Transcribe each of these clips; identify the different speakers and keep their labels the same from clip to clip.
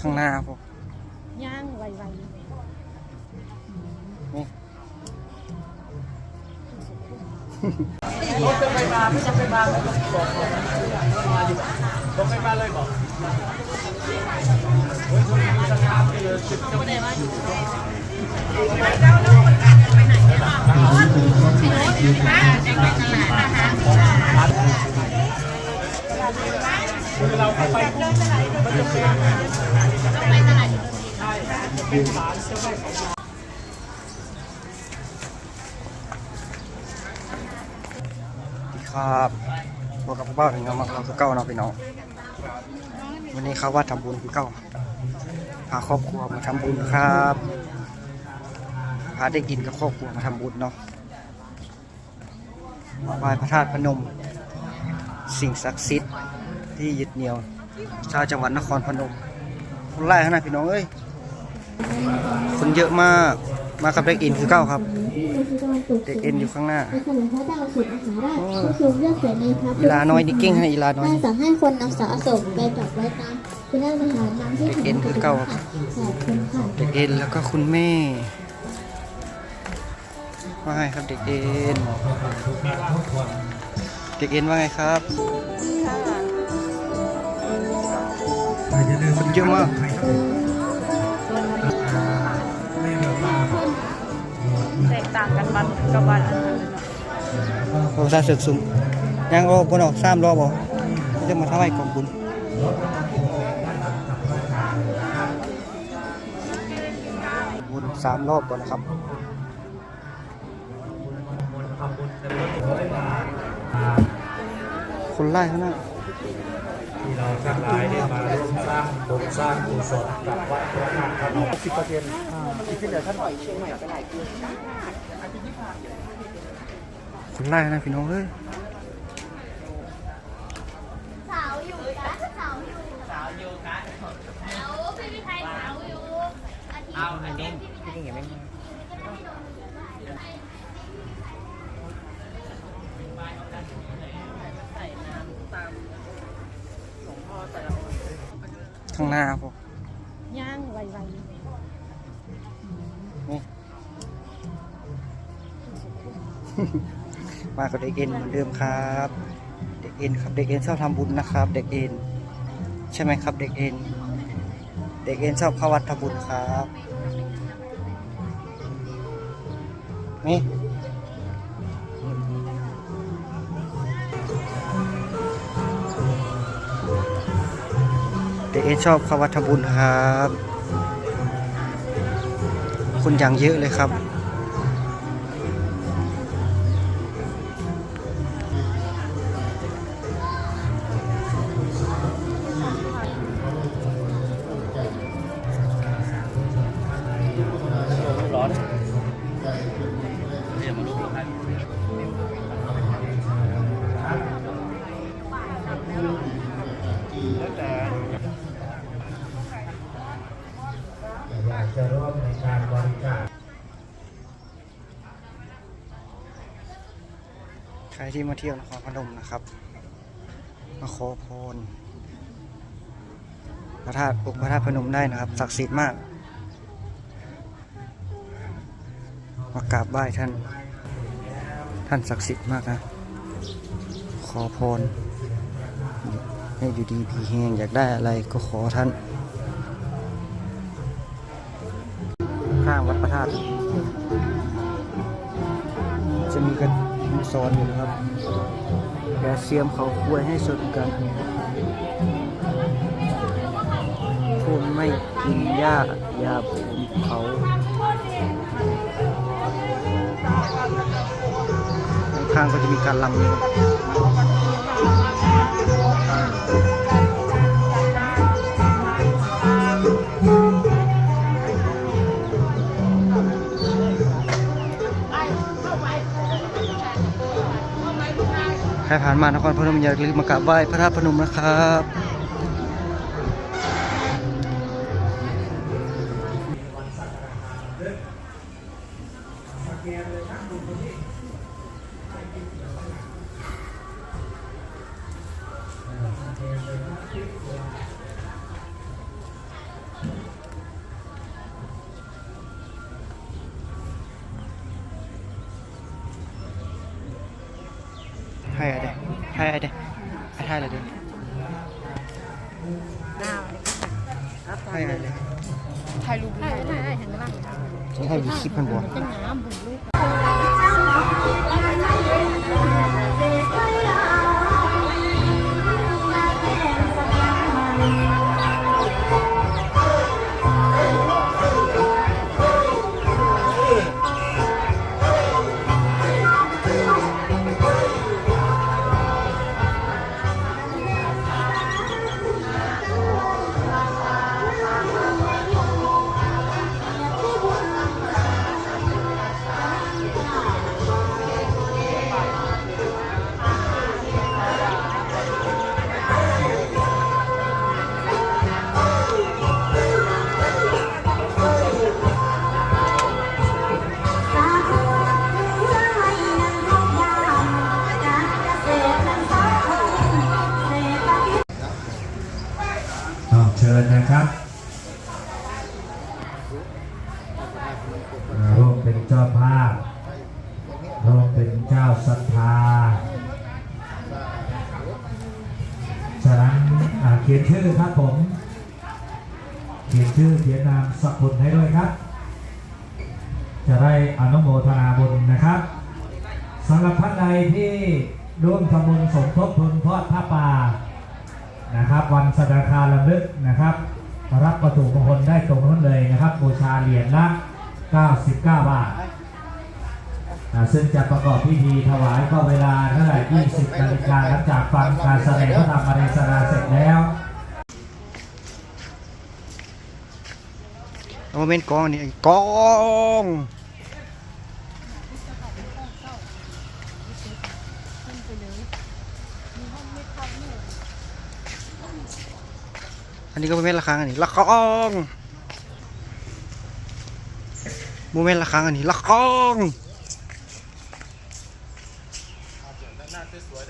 Speaker 1: ข้างหน้าผม
Speaker 2: ย่างไว
Speaker 1: นี่
Speaker 3: รถจะไปมาไม่จะไปมาแล้วก็บอกบอกบอกไปมาเลยบอกโอ้ยช่วงนี้สงามเลยสิบชั่วโมงคือเราเข้าไปมันจะเป็น
Speaker 1: สวัสดีครับพวกกับพวกเบ้าถึงเอามาเราคือเก้าเนาะพี่น้องวันนี้เขาว่าทำบุญคือเก้าพาครอบครัวมาทำบุญครับพาได้กินกับครอบครัวมาทำบุญเนาะมาไหว้พระธาตุพนม สิ่งศักดิ์สิทธิ์ ที่ยึดเหนี่ยว ชาวจังหวัดนครพนม คนไล่ขนาดพี่น้องเอ้ย คนเยอะมาก มากับเด็กอินคือเก้าครับ เด็กเอ็นอยู่ข้างหน้า
Speaker 4: ในขนมพระเจ้าสุดมหาราชก็ทรงเลือกเสในพระ
Speaker 1: อีลาน้อยนี่เก่งให้อีลาน้อย
Speaker 4: ได้สั่งให้คนนำสาสมไปจับไว้ตามคุณได้มหาน้ำที่
Speaker 1: เด็กเอ็นคือเก่า
Speaker 4: ขอบคุณค่ะ
Speaker 1: เด็กเอ็นแล้วก็คุณแม่ว่าไงครับเด็กเอ็น เด็กเอ็นว่าไงครับ ค นเยอะมาก
Speaker 2: ๆแตกต่างกันวันกับวันอันนั้นเนาะ
Speaker 1: โอ้ซาเสือกซุ่มยังรอบนออกสามรอบบ่จะมาทำไมกองบุญบุญสามรอบก่อนนะครับคนไล่ข้างหน้า
Speaker 3: ที่เราทั้งหลายได้มาร่วมสร้างบุญสร้างกุศลกับวัดพระธาตุพนมสิบเปอร์เซ็นต์ที่เหลือท่าน
Speaker 1: คนไล่ข้างหน้าพี่น้องเอ้ย
Speaker 4: สาวอยู่นะสาวอยู่สาวอยู่นะเอาพี่พี่ไทยสาวอยู่เอาอันนี้
Speaker 1: พี่นี่ยังไม่มาข้างหน้าผม
Speaker 2: ย่างไว
Speaker 1: นี่ มากับเด็กเอ็นเหมือนเดิมครับ เด็กเอ็นครับเด็กเอ็นชอบทำบุญนะครับ เด็กเอ็นใช่ไหมครับ เด็กเอ็นเด็กเอ็นชอบเข้าวัดทำบุญครับ นี่ เด็กเอชอบเข้าวัดทำบุญครับ คนอย่างเยอะเลยครับ
Speaker 3: ร
Speaker 1: ที่มาเที่ยวนครพนมนะครับมาขอพรพระธาตุองค์พระธาตุพนมได้นะครับ ศักดิ์สิทธิ์มากมากราบไหว้ท่าน ท่านศักดิ์สิทธิ์มากนะ ขอพร ให้อยู่ดีพีแหงอยากได้อะไรก็ขอท่าน ข้างวัดพระธาตุ ซอนอยู่นะครับแกเสียมเขาคุยให้สดกันคุณไม่กินหญ้าอย่าผมเขาข้างก็จะมีการลำอยู่ ครผ่านมานครพนมอย่าลืมมากราบไหว้พระธาตุพนมนะครับ เด้ไอ้ถ่ายเลยเด้ถ่ายอะไรเลย
Speaker 2: ถ่ายรูปถ่ายถ่ายถ่ายเห็นไหมล่ะ
Speaker 1: จะถ่ายวีคลิปมันบ่
Speaker 2: เป็นน้ำบุ๋มลูก
Speaker 3: เป็นเจ้าศรัทธาฉะนั้นเขียนชื่อครับผม เขียนชื่อเขียนนามสกุลให้ด้วยครับ จะได้อนุโมทนาบุญนะครับสำหรับท่านใดที่ร่วมทำบุญสมทบทุนทอดผ้าป่านะครับ วันสดาคาลำลึกนะครับ รับประตูมงคลได้ตรงนู้นเลยนะครับบูชาเหรียญละ 99 บาทอ่า ซึ่งจะประกอบพิธีถวายก็เวลาเท่าไหร่ 20นาฬิกาหลังจากฟังการแสดงพระธรรมเทศนาเสร็จแล้ว
Speaker 1: เอามาเป็นกองนนี่กองอันนี้ก็โมเมนต์ละครั้งอันนี้ละครองโมเมนต์ละครั้งอันนี้ละครอง
Speaker 5: หน้าสวยๆได้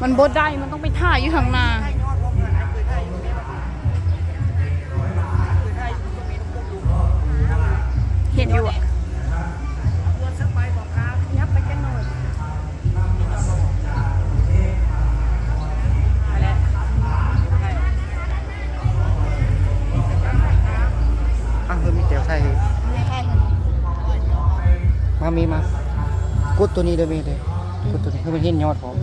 Speaker 2: มันบดได้มันต้องไปถ่ายอยู่ข้างหน้าเห็นอยู่อะยับไปกันหน่อยไปแล้ว
Speaker 1: อะเพิ่มมีเตียวใส่มามีมา กดตัวนี้เด้อมีเด้อกดตัวนี้เพื่อมันเห็นยอดผม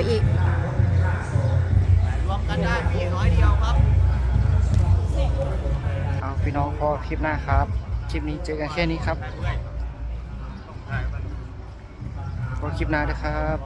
Speaker 1: เอาอีก
Speaker 6: รวมกันได้มีร้อยเดียวครับ
Speaker 1: เอาพี่น้องพอคลิปหน้าครับ คลิปนี้เจอกันแค่นี้ครับพอคลิปหน้าด้วยครับ